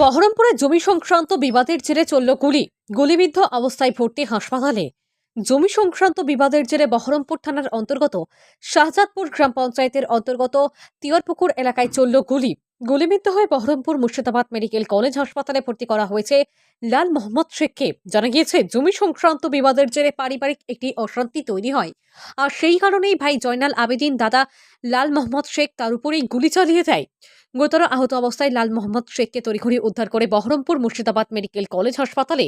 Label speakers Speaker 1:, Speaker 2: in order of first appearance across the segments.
Speaker 1: বহরমপুরে জমি সংক্রান্ত বিবাদের জেরে চলল গুলি। গুলিবিদ্ধ অবস্থায় ভর্তি হাসপাতালে। জমি সংক্রান্ত বিবাদের জেরে বহরমপুর থানার অন্তর্গত শাহজাদপুর গ্রাম পঞ্চায়েতের অন্তর্গত তিয়রপুকুর এলাকায় চলল গুলি। গুলিবিদ্ধ হয়ে বহরমপুর মুর্শিদাবাদ মেডিকেল কলেজ হাসপাতালে ভর্তি করা হয়েছে লাল মোহাম্মদ শেখকে জানা গিয়েছে, জমি সংক্রান্ত বিবাদের জেরে পারিবারিক একটি অশান্তি তৈরি হয়। আর সেই কারণেই ভাই জয়নাল আবেদিন দাদা লাল মোহাম্মদ শেখ তার উপরেই গুলি চালিয়ে দেয়। গুরুতর আহত অবস্থায় লাল মোহাম্মদ শেখকে তড়িঘড়ি উদ্ধার করে বহরমপুর মুর্শিদাবাদ মেডিকেল কলেজ হাসপাতালে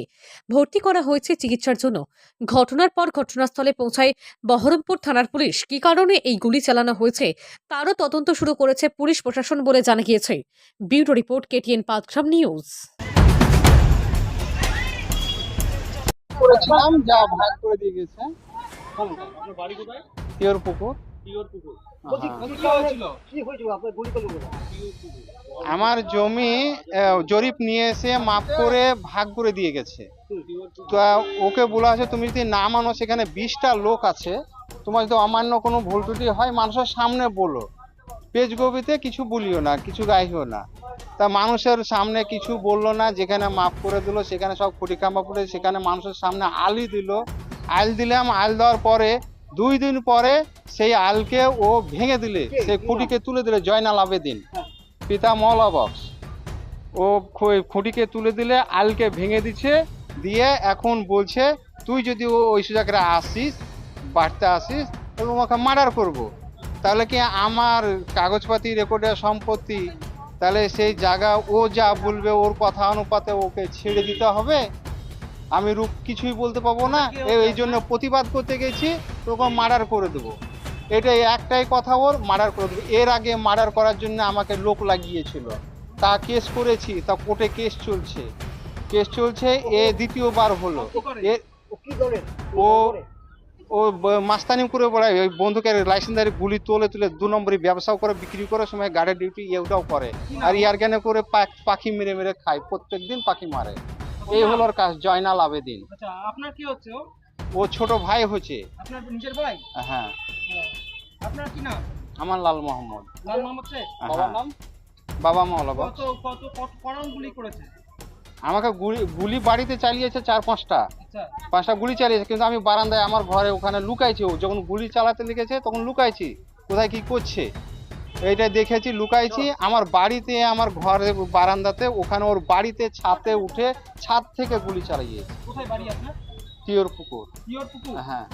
Speaker 1: ভর্তি করা হয়েছে চিকিৎসার জন্য। ঘটনার পর ঘটনাস্থলে পৌঁছায় বহরমপুর থানার পুলিশ। কী কারণে এই গুলি চালানো হয়েছে, তারও তদন্ত শুরু করেছে পুলিশ প্রশাসন বলে জানা গিয়েছে। Bureau report KTN Panchgram news.
Speaker 2: করেছিলাম যা ভাগ করে দিয়ে গেছে।
Speaker 3: বাড়ি কোথায়?
Speaker 2: পিওর পুকুর।
Speaker 3: পিওর পুকুর। কি হয়েছিল?
Speaker 2: আমার জমি জরিপ নিয়ে এসে মাপ করে ভাগ করে দিয়ে গেছে। তো ওকে বলা আছে তুমি যদি না মানো সেখানে বিশটা লোক আছে। তোমার যদি অমান্য কোনো ভুল ত্রুটি হয় মানুষের সামনে বলো। পেজ গবিতে কিছু বলিও না কিছু গাইও না। তা মানুষের সামনে কিছু বলল না যেখানে মাপ করে দিল সেখানে সব খুঁটি কামা পড়ে সেখানে মানুষের সামনে আলি দিল। আল দিলাম আল দেওয়ার পরে দুই দিন পরে সেই আলকে ও ভেঙে দিলে সেই খুঁটিকে তুলে দিলে জয়নাল আবেদিন। পিতা মৌলা বক্স। ও খুঁটিকে তুলে দিলে আলকে ভেঙে দিচ্ছে দিয়ে এখন বলছে তুই যদি ও ওই সুযোগে আসিস বাড়তে আসিস এবং ওকে মার্ডার করব। তাহলে কি আমার কাগজপাতি রেকর্ডের সম্পত্তি তাহলে সেই জায়গা ও যা বলবে ওর কথা অনুপাতে ওকে ছেড়ে দিতে হবে? আমি রূপ কিছুই বলতে পারব না। এই জন্য প্রতিবাদ করতে গেছি তোকে মার্ডার করে দেবো। এটাই একটাই কথা ওর মার্ডার করে দেবো। এর আগে মার্ডার করার জন্য আমাকে লোক লাগিয়েছিল। তা কেস করেছি তা কোর্টে কেস চলছে। কেস চলছে এ দ্বিতীয়বার হলো। এ ও ও মাস্তানি করে বেড়ায় ওই বন্ধুকে লাইসেন্সারি গুলি তোলে তুলে দু নম্বরই ব্যবসাও করে বিক্রি করে সময় গার্ডের ডিউটি এটাও করে। আর ইয়ার জ্ঞানে করে পাখি মেরে মেরে খায় প্রত্যেক দিন পাখি মারে। এই হলো ওর কাজ জয়নাল আবেদিন।
Speaker 3: আচ্ছা আপনার কি হচ্ছে ও?
Speaker 2: ছোট ভাই হচ্ছে।
Speaker 3: আপনার নিজের ভাই?
Speaker 2: হ্যাঁ।
Speaker 3: আপনার কি নাম?
Speaker 2: আমার লাল মোহাম্মদ।
Speaker 3: লাল মোহাম্মদ
Speaker 2: হ্যাঁ।
Speaker 3: বাবার নাম?
Speaker 2: বাবা মাওলা বাবা
Speaker 3: কত কত কত করান গুলি করেছে?
Speaker 2: আমাকে গুলি গুলি বাড়িতে চালিয়েছে চার পাঁচটা।
Speaker 3: আচ্ছা।
Speaker 2: পাঁচটা গুলি চালিয়েছে কিন্তু আমি বারান্দায় আমার ঘরে ওখানে লুকাইছি। ও যখন গুলি চালাতে লেগেছে তখন লুকাইছি। কোথায় কি করছে? এইটা দেখেছি লুকাইছি। আমার বাড়িতে আমার ঘরে বারান্দাতে ওখানে ওর বাড়িতে ছাদে উঠে ছাদ থেকে গুলি চালিয়েছে। টিওর পুকুর। হ্যাঁ।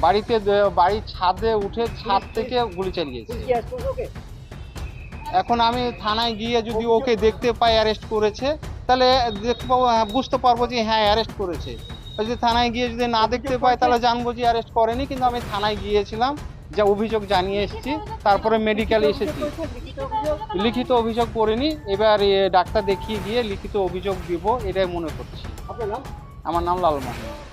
Speaker 2: বাড়িতে বাড়ির ছাদে উঠে ছাদ থেকে গুলি চালিয়েছে। এখন আমি থানায় গিয়ে যদি ওকে দেখতে পাই অ্যারেস্ট করেছে তাহলে দেখতে পাবো হ্যাঁ, বুঝতে পারব যে হ্যাঁ অ্যারেস্ট করেছে। যদি থানায় গিয়ে যদি না দেখতে পাই তাহলে জানব যে অ্যারেস্ট করেনি কিন্তু আমি থানায় গিয়েছিলাম যা অভিযোগ জানিয়ে এসেছি। তারপরে মেডিকেল এসেছি। লিখিত অভিযোগ? করিনি। এবার ডাক্তার দেখিয়ে গিয়ে লিখিত অভিযোগ দিব এটাই মনে করছি। আমার নাম লাল মোহাম্মদ